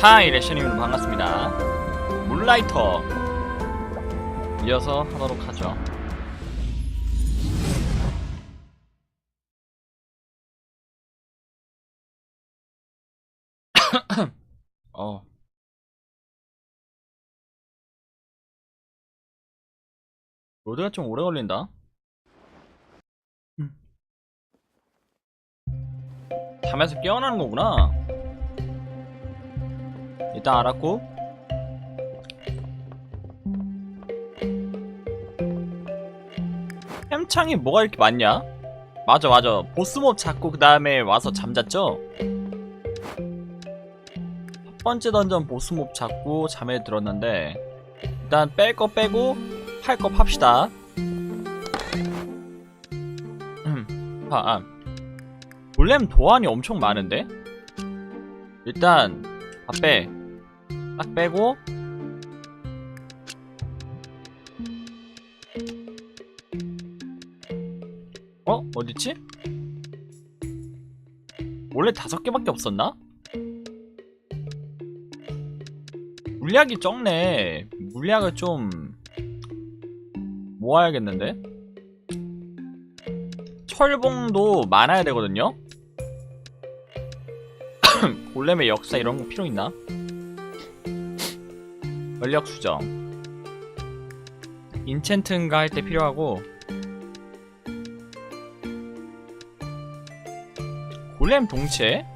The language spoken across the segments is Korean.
하이 레션님으로 반갑습니다. 물라이터. 이어서 하도록 하죠. 어. 로드가 좀 오래 걸린다? 음. 잠에서 깨어나는 거구나 일단 알았고 햄창이 뭐가 이렇게 많냐? 맞아 맞아 보스몹 잡고 그 다음에 와서 잠잤죠? 첫 번째 던전 보스몹 잡고 잠에 들었는데 일단 뺄 거 빼고 팔 거 팝시다 음, 아, 아. 원래는 도안이 엄청 많은데? 일단 다 빼. 딱 빼고 어? 어딨지? 원래 다섯 개밖에 없었나? 물약이 적네 물약을 좀 모아야겠는데? 철봉도 많아야 되거든요? 골렘의 역사 이런 거 필요 있나? 전력 수정 인챈트인가 할 때 필요하고 골렘 동체?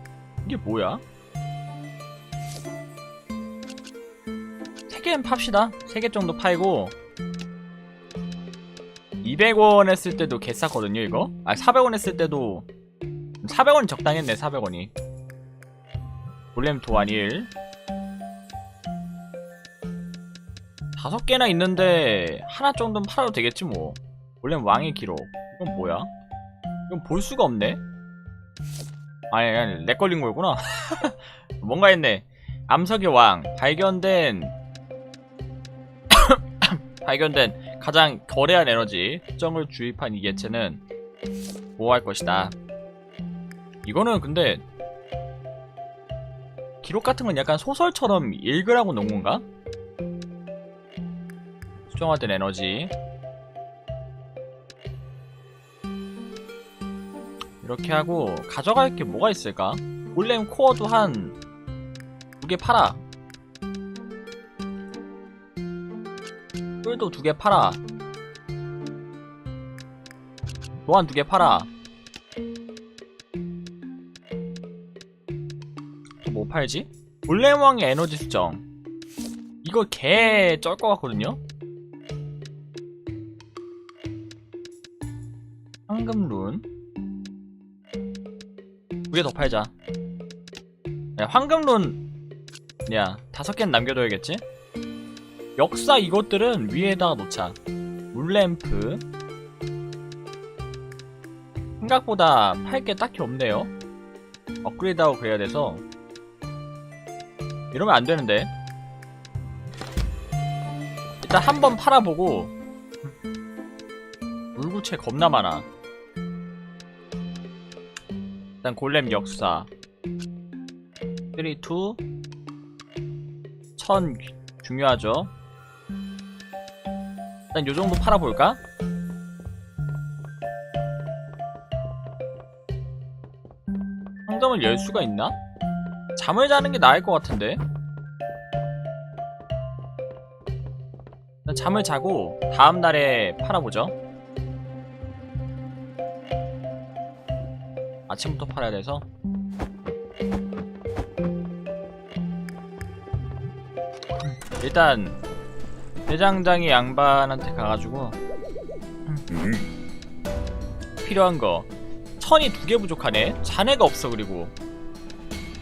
이게 뭐야? 세 개는 팝시다. 세개 정도 팔고 200원 했을 때도 개 쌌거든요, 이거? 아, 400원 했을 때도 400원이 적당했네, 400원이. 골렘 도안 1 다섯 개나 있는데 하나 정도는 팔아도 되겠지 뭐. 골렘 왕의 기록. 이건 뭐야? 이건 볼 수가 없네? 아니, 아니, 렉 걸린 거구나. 뭔가 했네. 암석의 왕. 발견된, 발견된 가장 거래한 에너지. 특정을 주입한 이 개체는 보호할 것이다. 이거는 근데, 기록 같은 건 약간 소설처럼 읽으라고 놓은 건가? 수정화된 에너지. 이렇게 하고 가져갈 게 뭐가 있을까? 골렘 코어도 한 두 개 팔아. 뿔도 두 개 팔아. 노안 두개 팔아. 또 뭐 팔지? 골렘 왕의 에너지 수정. 이거 개 쩔 것 같거든요? 황금 룬. 두 개 더 팔자. 야, 황금 룬, 야, 다섯 개는 남겨둬야겠지? 역사 이것들은 위에다가 놓자. 물램프. 생각보다 팔 게 딱히 없네요. 업그레이드하고 그래야 돼서. 이러면 안 되는데. 일단 한 번 팔아보고. 물구체 겁나 많아. 일단 골렘 역사. 3, 2 천 중요하죠. 일단 요정도 팔아볼까? 상점을 열 수가 있나? 잠을 자는 게 나을 것 같은데? 잠을 자고 다음날에 팔아보죠 아침부터 팔아야 돼서. 일단 대장장이 양반한테 가가지고 필요한 거. 천이 두 개 부족하네. 잔해가 없어 그리고.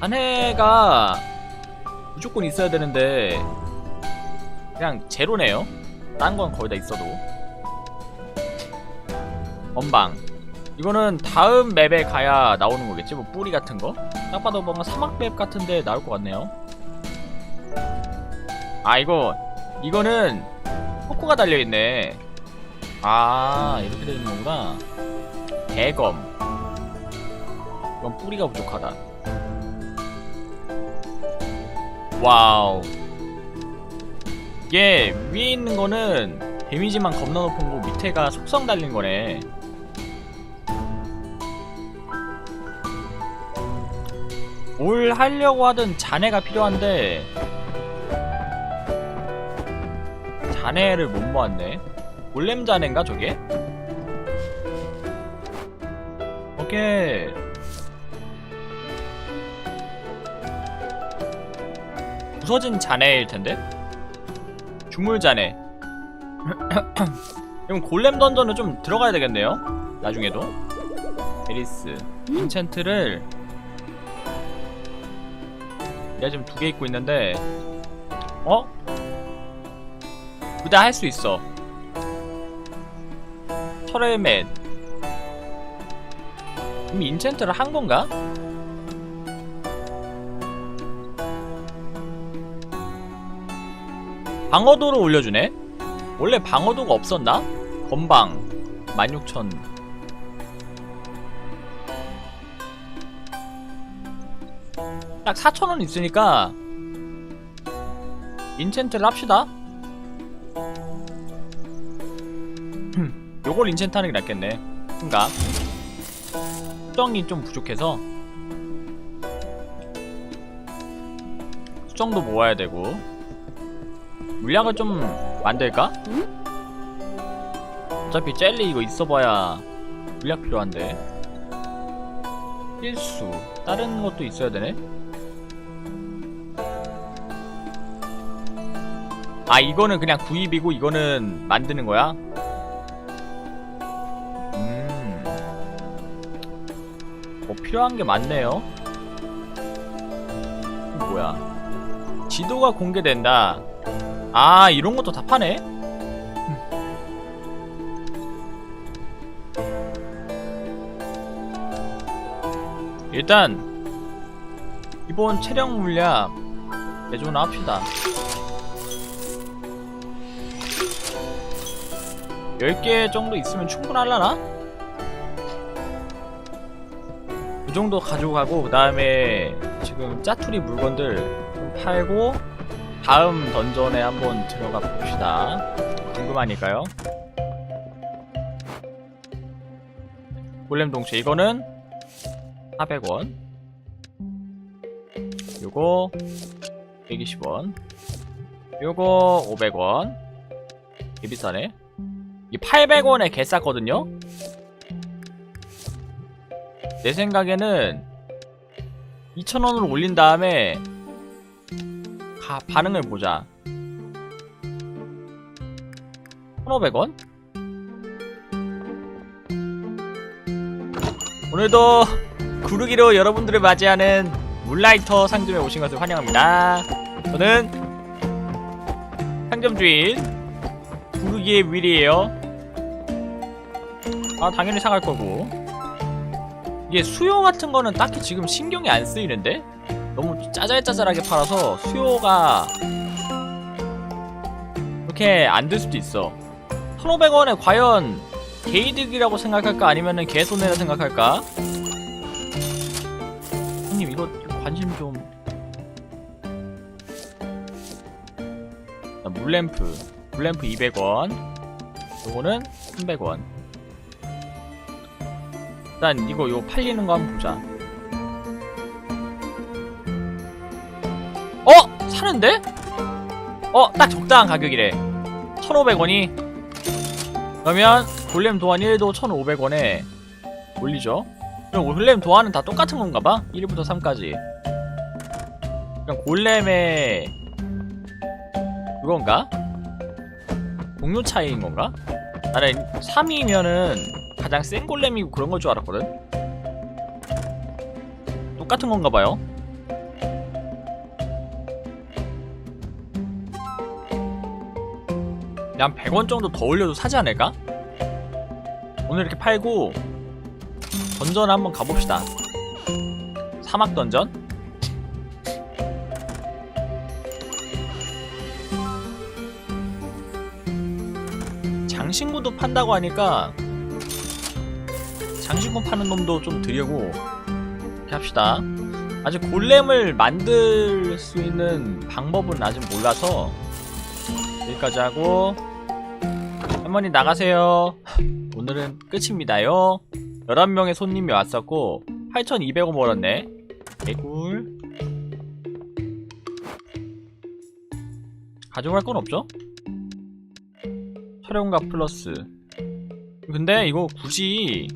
잔해가 무조건 있어야 되는데 그냥 제로네요. 딴 건 거의 다 있어도. 건방 이거는 다음 맵에 가야 나오는 거겠지? 뭐 뿌리 같은 거? 딱 봐도 뭔가 사막 맵 같은데 나올 것 같네요. 아 이거 이거는 포코가 달려 있네. 아 이렇게 되는 거구나. 대검. 이건 뿌리가 부족하다. 와우. 이게 위에 있는 거는 데미지만 겁나 높은 거 밑에가 속성 달린 거네. 뭘 하려고 하든 잔해가 필요한데 잔해를 못 모았네. 골렘 잔해인가 저게? 오케이. 부서진 잔해일 텐데? 주물 잔해. 그럼 골렘 던전은 좀 들어가야 되겠네요. 나중에도. 에리스. 인챈트를 내가 지금 두 개 입고 있는데 어? 둘다 할 수 있어. 철의 맷. 이미 인챈트를 한 건가? 방어도를 올려주네? 원래 방어도가 없었나? 건방 16,000 딱 4,000원 있으니까 인챈트를 합시다. 흠, 요걸 인챈트 하는 게 낫겠네. 뭔가 수정이 좀 부족해서 수정도 모아야 되고 물약을 좀 만들까? 어차피 젤리 이거 있어봐야 물약 필요한데. 필수. 다른 것도 있어야 되네 아 이거는 그냥 구입이고 이거는 만드는 거야? 음 뭐 필요한 게 많네요. 뭐야? 지도가 공개된다. 아 이런 것도 다 파네? 일단 이번 체력 물약 대조나 합시다 10개 정도 있으면 충분할라나? 그 정도 가지고 가고 그 다음에 지금 짜투리 물건들 좀 팔고 다음 던전에 한번 들어가 봅시다. 궁금하니까요. 골렘 동체 이거는 400원. 요거 120원. 요거 500원. 개 비싸네. 이 800원에 개 쌌거든요. 내 생각에는 2,000원으로 올린 다음에 가, 반응을 보자. 1,500원? 오늘도 구르기로 여러분들을 맞이하는 물라이터 상점에 오신 것을 환영합니다. 저는 상점 주인 구르기의 윌이에요. 아 당연히 사갈 거고. 이게 수요 같은 거는 딱히 지금 신경이 안 쓰이는데? 너무 짜잘짜잘하게 팔아서 수요가 이렇게 안 될 수도 있어. 1500원에 과연 개이득이라고 생각할까? 아니면은 개손해라 생각할까? 형님 이거 관심 좀. 자, 물램프. 물램프 200원. 요거는 300원 일단 이거 요 팔리는 거 한번 보자 어? 사는데? 어? 딱 적당한 가격이래 1500원이 그러면 골렘 도안 1도 1500원에 올리죠 그럼 골렘 도안은 다 똑같은 건가 봐 1부터 3까지 그냥 골렘의 그건가? 동료 차이인 건가? 나는 3이면은 가장 센 골렘이고 그런 걸 줄 알았거든? 똑같은 건가 봐요? 한 100원 정도 더 올려도 사지 않을까? 오늘 이렇게 팔고 던전 한번 가봅시다. 사막 던전? 장신구도 판다고 하니까 장신구 파는 놈도 좀 드려고 합시다. 아직 골렘을 만들 수 있는 방법은 아직 몰라서 여기까지 하고 할머니 나가세요. 오늘은 끝입니다요. 11명의 손님이 왔었고 8,200원 벌었네. 개꿀. 가져갈 건 없죠? 촬영가 플러스. 근데 이거 굳이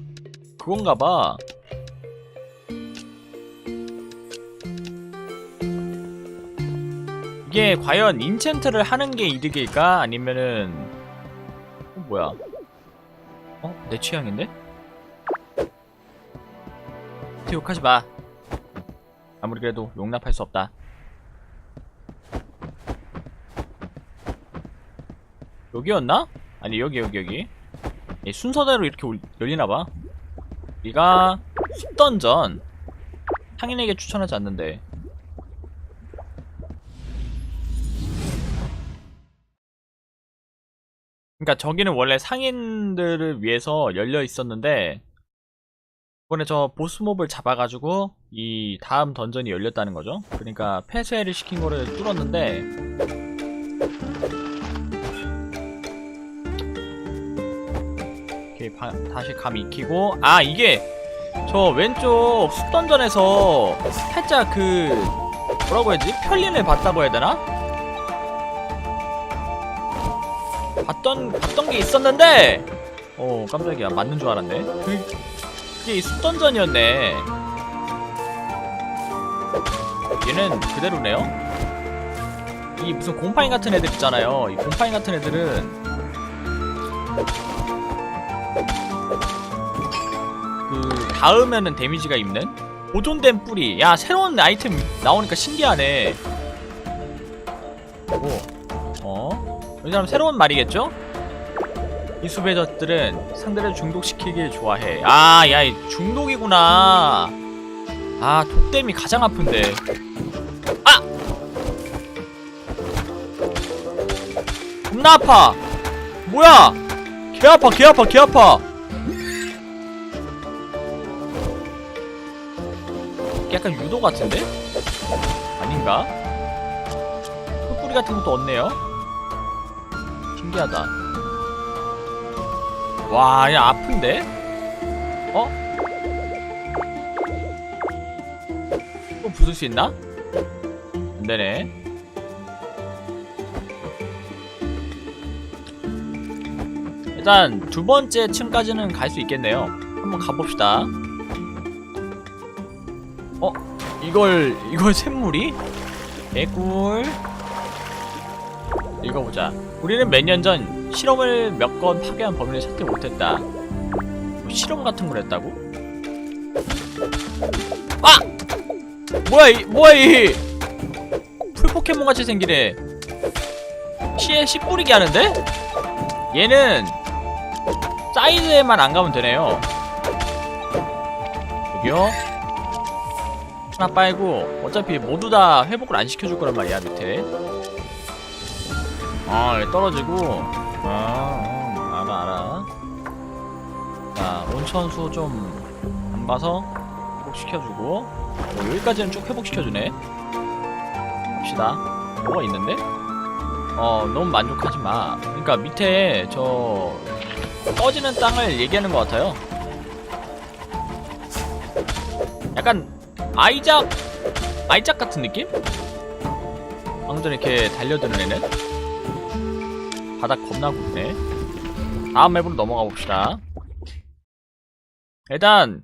그건가 봐 이게 과연 인챈트를 하는 게 이득일까? 아니면은 어, 뭐야 어? 내 취향인데? 욕하지 마 아무리 그래도 용납할 수 없다 여기였나? 아니 여기 여기 여기 이 순서대로 이렇게 올- 열리나봐 우리가 숲던전 상인에게 추천하지 않는데 그러니까 저기는 원래 상인들을 위해서 열려 있었는데 이번에 저 보스몹을 잡아가지고 이 다음 던전이 열렸다는 거죠. 그러니까 폐쇄를 시킨 거를 뚫었는데 바- 다시 감 익히고 아 이게 저 왼쪽 숲던전에서 살짝 그 뭐라고 해야지? 편린을 봤다고 해야 되나? 봤던 봤던 게 있었는데 어 깜짝이야. 맞는 줄 알았네. 그, 그게 이 숲던전이었네. 얘는 그대로네요. 이 무슨 곰팡이 같은 애들 있잖아요. 이 곰팡이 같은 애들은 닿으면은 데미지가 입는 보존된 뿌리 야 새로운 아이템 나오니까 신기하네 오 어? 이 사람 새로운 말이겠죠? 이 젖들은 상대를 중독시키길 좋아해. 아, 야, 이 중독이구나. 아, 독댐이 가장 아픈데. 아! 겁나 아파. 뭐야? 개 아파, 개 아파, 개 아파. 같은데? 아닌가? 흙뿌리 같은 것도 없네요. 신기하다. 와, 야 아픈데? 어? 또 부술 수 있나? 안 되네. 일단 두 번째 층까지는 갈 수 있겠네요. 한번 가봅시다. 이걸 이걸 샘물이? 개꿀. 읽어보자. 우리는 몇 년 전 실험을 몇 건 파괴한 범인을 찾지 못했다. 뭐 실험 같은 걸 했다고? 아! 뭐야 이 뭐야 이 풀포켓몬 같이 생기네. 시에 씨 뿌리게 하는데? 얘는 사이드에만 안 가면 되네요. 여기요. 하나 빨고 어차피 모두 다 회복을 안 시켜줄 거란 말이야 밑에. 아, 떨어지고. 아, 어, 알아, 알아. 자, 온천수 좀 안 봐서 회복시켜주고. 어, 여기까지는 쭉 회복시켜주네. 갑시다. 뭐가 있는데? 어, 너무 만족하지 마. 그러니까 밑에 저 꺼지는 땅을 얘기하는 것 같아요. 약간 아이작, 아이작 같은 느낌? 방금 전에 이렇게 달려드는 애는? 바닥 겁나 굵네. 다음 맵으로 넘어가 봅시다. 일단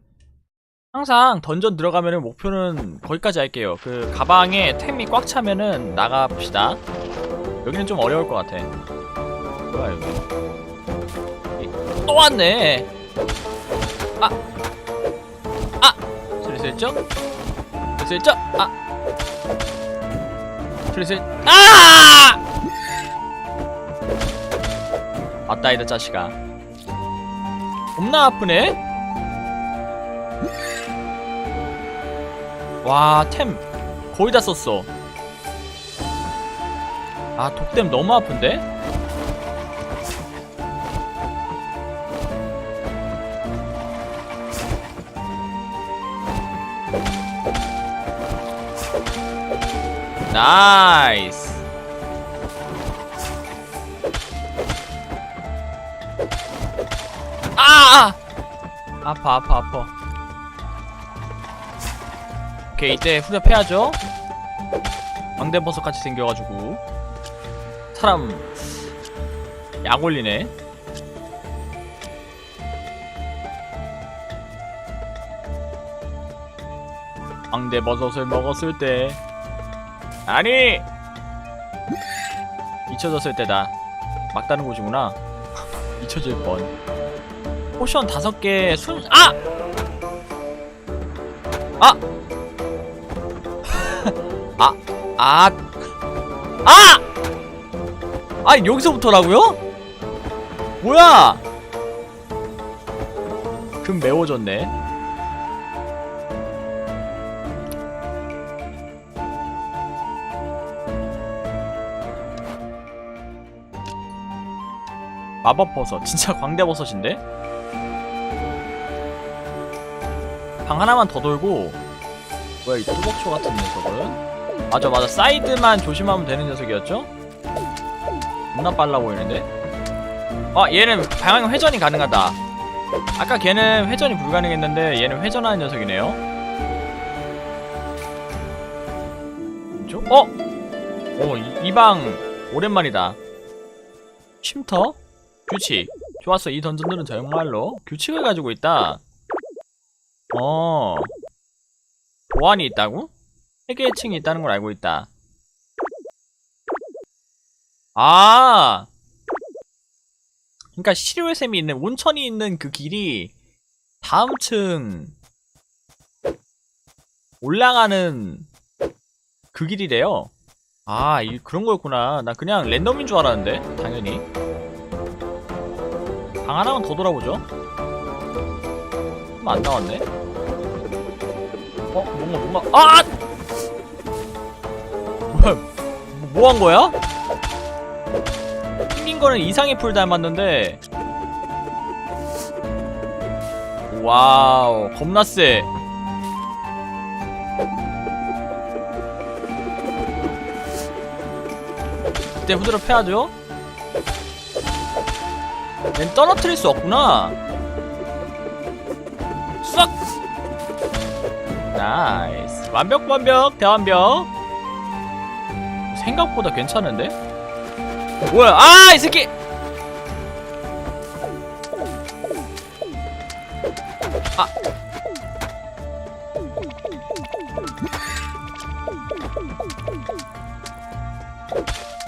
항상 던전 들어가면은 목표는 거기까지 할게요. 그 가방에 템이 꽉 차면은 나가 봅시다. 여기는 좀 어려울 것 같아. 뭐야 여기? 이- 또 왔네. 아, 아, 슬슬쩍, 슬 슬쩍, 아, 슬슬, 아! 맞다 이다 자식아. 겁나 아프네? 와 템 거의 다 썼어. 아 독댐 너무 아픈데 나이스. 아! 아! 아파 아파 아파. 오케이 이때 후렴해야죠. 왕대버섯 같이 생겨가지고 사람 약 올리네. 왕대버섯을 먹었을 때 아니 잊혀졌을 때다 막다른 곳이구나 잊혀질 뻔 포션 다섯 개 순.. 아! 아! 아! 아! 아! 아 여기서부터라고요? 뭐야 금 매워졌네 마법버섯 진짜 광대버섯인데? 방 하나만 더 돌고 뭐야 이 뚜벅초 같은 녀석은 맞아 맞아 사이드만 조심하면 되는 녀석이었죠? 겁나 빨라 보이는데? 아 얘는 방향 회전이 가능하다 아까 걔는 회전이 불가능했는데 얘는 회전하는 녀석이네요 저? 어? 어, 이 방 오랜만이다 쉼터? 규칙. 좋았어. 이 던전들은 정말로 규칙을 가지고 있다. 어. 보안이 있다고? 세개의 층이 있다는 걸 알고 있다. 아. 그러니까 시류의 샘이 있는 온천이 있는 그 길이 다음 층 올라가는 그 길이래요. 아, 이, 그런 거였구나. 나 그냥 랜덤인 줄 알았는데, 당연히. 방 하나만 더 돌아보죠. 음, 안 나왔네. 어, 뭔가, 뭔가, 아! 뭐야, 뭐 한 거야? 생긴 거는 이상의 풀 닮았는데. 와우, 겁나 세. 이때 후드로 패야죠? 얜 떨어뜨릴 수 없구나. 쏙! 나이스. 완벽, 완벽, 대완벽. 생각보다 괜찮은데? 뭐야? 아, 이 새끼! 아.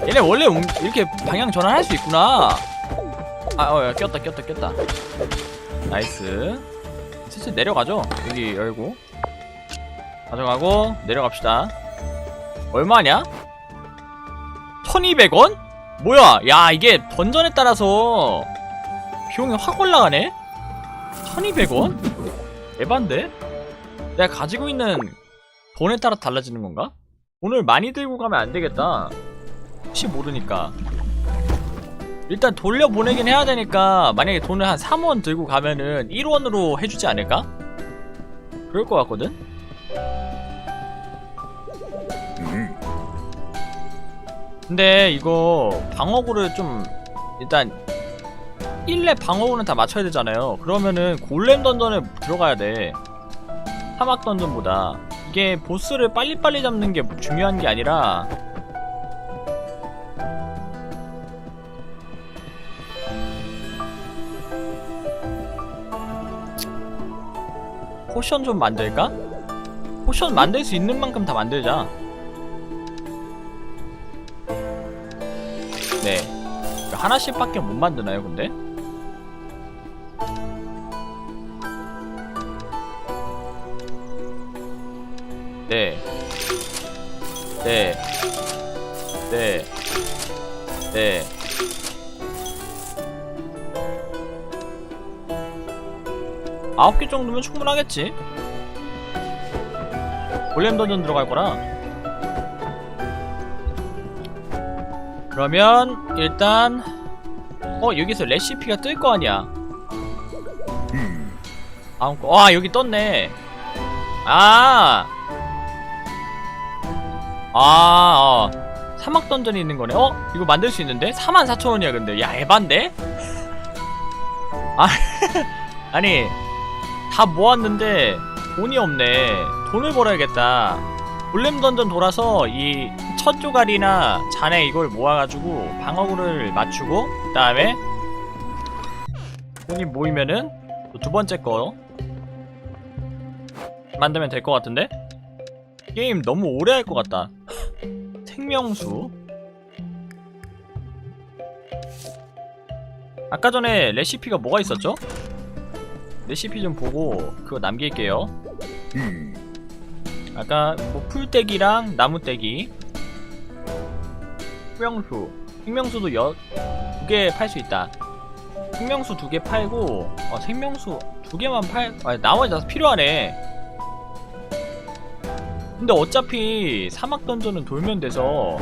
얘네 원래 움- 이렇게 방향 전환할 수 있구나. 아, 어, 야, 꼈다, 꼈다, 꼈다. 나이스. 슬슬 내려가죠. 여기 열고. 가져가고, 내려갑시다. 얼마냐? 1200원? 뭐야, 야, 이게 던전에 따라서 비용이 확 올라가네? 1200원? 에반데? 내가 가지고 있는 돈에 따라 달라지는 건가? 돈을 많이 들고 가면 안 되겠다. 혹시 모르니까. 일단 돌려보내긴 해야 되니까 만약에 돈을 한 3원 들고 가면은 1원으로 해주지 않을까? 그럴 것 같거든? 근데 이거 방어구를 좀 일단 1렙 방어구는 다 맞춰야 되잖아요 그러면은 골렘 던전에 들어가야 돼 사막 던전보다 이게 보스를 빨리빨리 잡는 게 중요한 게 아니라 포션 좀 만들까? 포션 만들 수 있는 만큼 다 만들자. 네. 하나씩밖에 못 만드나요, 근데? 네. 네. 네. 네. 아홉 개 정도면 충분하겠지. 골렘 던전 들어갈 거라. 그러면 일단 어 여기서 레시피가 뜰 거 아니야. 다음 거. 와 여기 떴네. 아. 아, 어. 사막 던전이 있는 거네. 어? 이거 만들 수 있는데? 44,000원이야, 근데. 야, 에반데? 아, 아니, 다 모았는데 돈이 없네. 돈을 벌어야겠다. 볼렘 던전 돌아서 이 첫 조각이나 잔에 이걸 모아가지고 방어구를 맞추고, 그 다음에 돈이 모이면은 또두 번째 거 만들면 될 것 같은데? 게임 너무 오래 할 것 같다. 생명수. 아까 전에 레시피가 뭐가 있었죠? 레시피 좀 보고 그거 남길게요. 아까 뭐 풀떼기랑 나무떼기. 생명수. 생명수도 여, 두 개 팔 수 있다. 생명수 두 개 팔고, 어, 생명수 두 개만 팔, 아, 나머지 다 필요하네. 근데 어차피 사막 던전은 돌면 돼서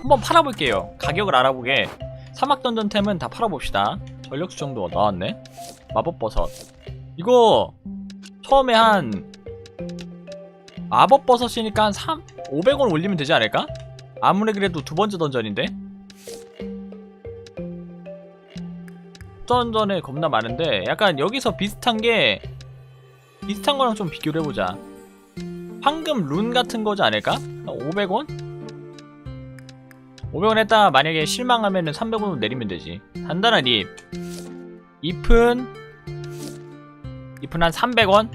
한번 팔아볼게요. 가격을 알아보게. 사막 던전 템은 다 팔아봅시다. 전력 수정도 나왔네. 마법 버섯. 이거 처음에 한 마법 버섯이니까 한 3, 500원 올리면 되지 않을까? 아무리 그래도 두 번째 던전인데. 던전에 겁나 많은데 약간 여기서 비슷한 게 비슷한 거랑 좀 비교를 해보자. 황금 룬 같은 거지 않을까? 500원? 500원 했다 만약에 실망하면 은 300원으로 내리면 되지 단단한 잎 잎은 잎은 한 300원?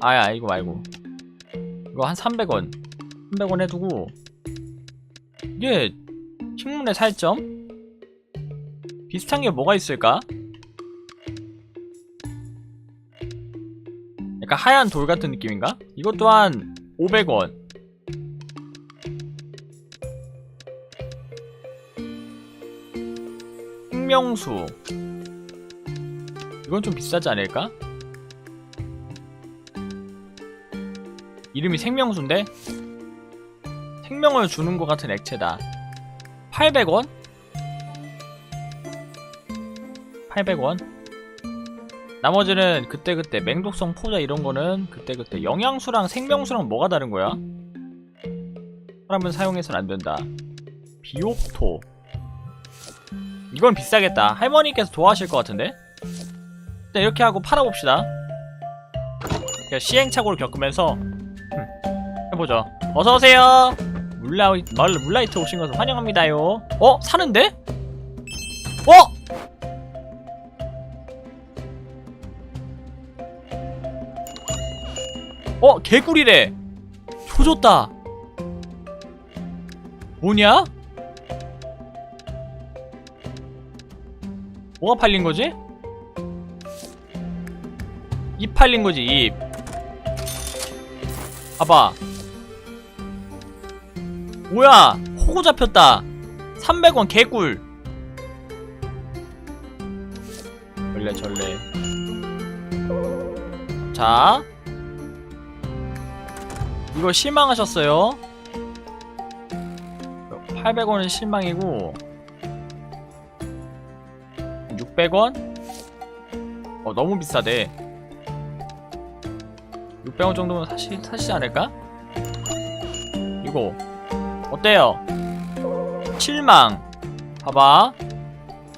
아야 이거 말고 이거 한 300원 300원 해두고 이게 식문의 살점? 비슷한 게 뭐가 있을까? 약간 하얀 돌 같은 느낌인가? 이것 또한 500원. 생명수. 이건 좀 비싸지 않을까? 이름이 생명수인데? 생명을 주는 것 같은 액체다. 800원? 800원? 나머지는 그때그때 맹독성 포자 이런 거는 그때그때 영양수랑 생명수랑 뭐가 다른 거야? 사람은 사용해서는 안 된다. 비옥토. 이건 비싸겠다. 할머니께서 좋아하실 것 같은데? 일단 이렇게 하고 팔아봅시다. 시행착오를 겪으면서 흠, 해보죠. 어서오세요! 물라이, 말, 물라이트 오신 것을 환영합니다요. 어? 사는데? 어? 어 개꿀이래 조졌다 뭐냐? 뭐가 팔린 거지? 입 팔린 거지 입 봐봐. 뭐야? 호구 잡혔다. 300원 개꿀. 전래 전래 자. 이거 실망하셨어요? 800원은 실망이고 600원? 어 너무 비싸대 600원 정도면 사시, 사시지 않을까? 이거 어때요? 실망 봐봐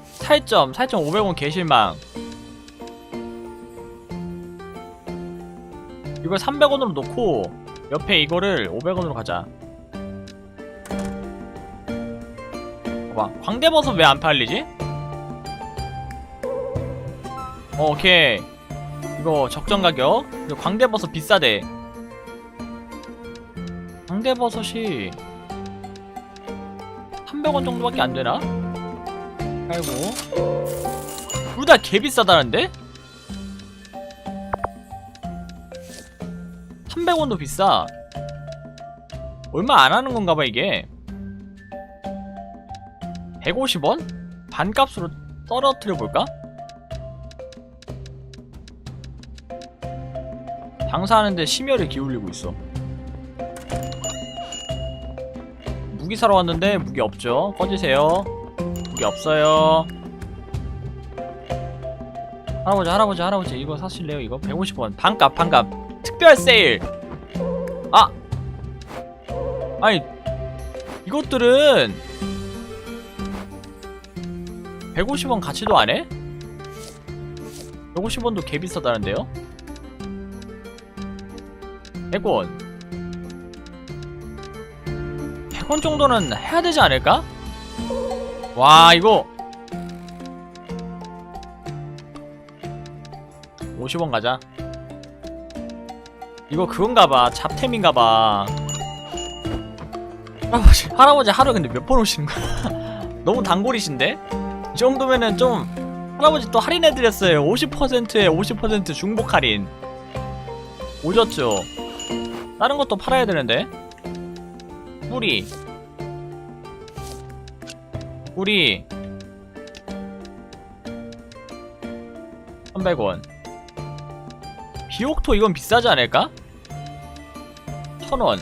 살점 살점 500원 개실망 이걸 300원으로 놓고 옆에 이거를 500원으로 가자 봐봐 광대버섯 왜 안 팔리지? 오케이 이거 적정 가격 이거 광대버섯 비싸대 광대버섯이 300원 정도밖에 안 되나? 아이고 둘 다 개비싸다는데? 300원도 비싸 얼마 안 하는 건가 봐 이게 150원? 반값으로 떨어뜨려 볼까? 장사하는데 심혈을 기울이고 있어. 무기 사러 왔는데 무기 없죠? 꺼지세요. 무기 없어요. 할아버지 할아버지 할아버지 이거 사실래요? 이거? 150원. 반값 반값. 특별 세일. 아! 아니 이것들은 150원 가치도 안 해? 150원도 개 비싸다는데요? 100원. 100원 정도는 해야 되지 않을까? 와 이거. 50원 가자. 이거 그건가봐. 잡템인가봐. 할아버지 할아버지 하루 근데 몇 번 오시는 거야? 너무 단골이신데? 이 정도면은 좀 할아버지 또 할인해드렸어요. 50%에 50% 중복 할인. 오졌죠 다른 것도 팔아야 되는데. 뿌리. 뿌리. 300원. 비옥토 이건 비싸지 않을까? 1000원.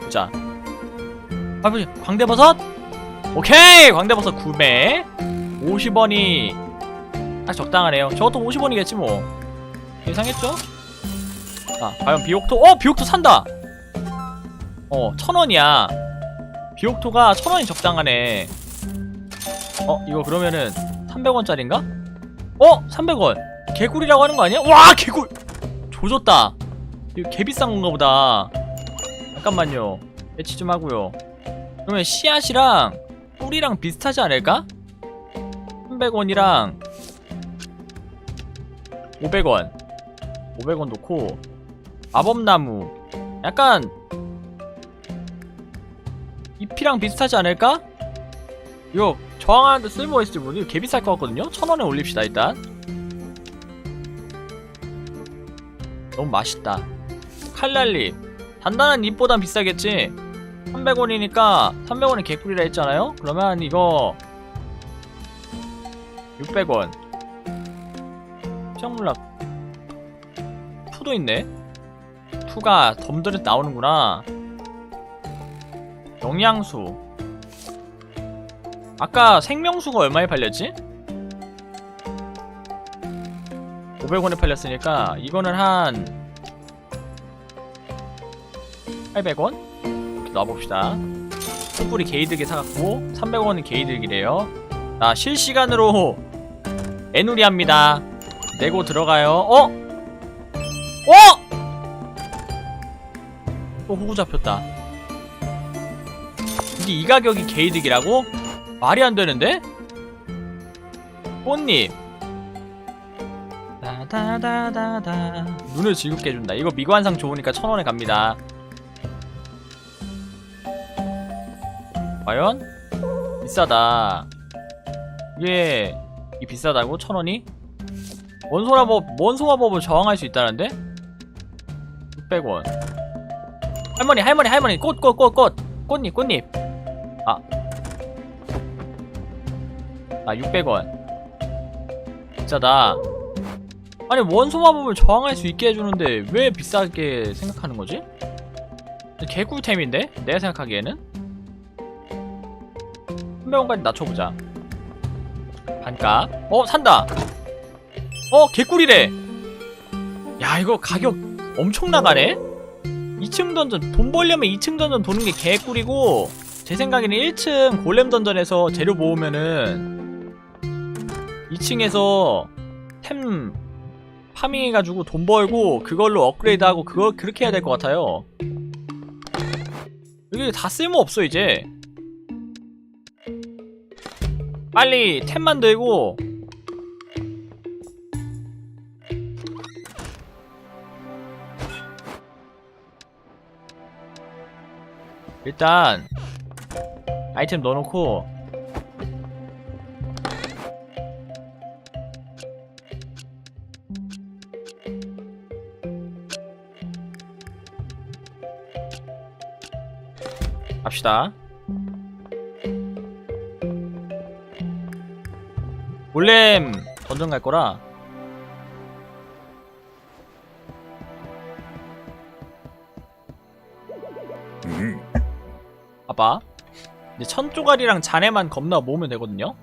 보자 광대버섯? 오케이! 광대버섯 구매. 50원이. 딱 적당하네요. 저것도 50원이겠지 뭐. 예상했죠? 아 과연 비옥토 어 비옥토 산다! 어 천 원이야. 비옥토가 천 원이 적당하네. 어 이거 그러면은 300원짜린가? 어 300원. 개꿀이라고 하는 거 아니야? 와 개꿀! 조졌다. 이거 개 비싼 건가 보다. 잠깐만요. 배치 좀 하고요. 그러면 씨앗이랑 뿌리랑 비슷하지 않을까? 300원이랑 500원. 500원 놓고 마법나무. 약간 잎이랑 비슷하지 않을까? 이거 저항하는데 쓸모가 있을지 모르겠는데 이거 개 비쌀 것 같거든요? 천원에 올립시다 일단. 너무 맛있다. 칼날잎 단단한 잎보단 비싸겠지? 300원이니까 300원이 개꿀이라 했잖아요? 그러면 이거 600원. 시장물락 투도 있네 투가 덤들에 나오는구나 영양수 아까 생명수가 얼마에 팔렸지? 500원에 팔렸으니까 이거는 한 800원? 이렇게 놔봅시다 숯불이 게이득에 사갖고 300원은 게이득이래요 자 실시간으로 애누리 합니다 내고 들어가요 어? 어? 또 호구 잡혔다 이게 이 가격이 게이득이라고? 말이 안 되는데? 꽃잎 다다다다다 눈을 즐겁게 해준다 이거 미관상 좋으니까 천원에 갑니다 과연? 비싸다 이게 이 비싸다고? 천원이? 원소마법, 원소마법을 저항할 수 있다는데? 600원 할머니 할머니 할머니. 꽃 꽃 꽃 꽃. 꽃잎 꽃잎. 아. 아 600원. 비싸다. 아니 원소마법을 저항할 수 있게 해주는데 왜 비싸게 생각하는 거지? 개꿀템인데? 내가 생각하기에는? 300원까지 낮춰보자. 반값. 어 산다. 어 개꿀이래. 야 이거 가격 엄청 나가네 2층 던전 돈 벌려면 2층 던전 도는 게 개꿀이고 제 생각에는 1층 골렘 던전에서 재료 모으면은 2층에서 템 파밍해가지고 돈 벌고 그걸로 업그레이드하고 그거 그렇게 해야 될 것 같아요. 이게 다 쓸모 없어 이제. 빨리 템 만들고 일단 아이템 넣어놓고 갑시다. 골렘 던전 갈 거라 봐봐 이제 천 조각이랑 잔해만 겁나 모으면 되거든요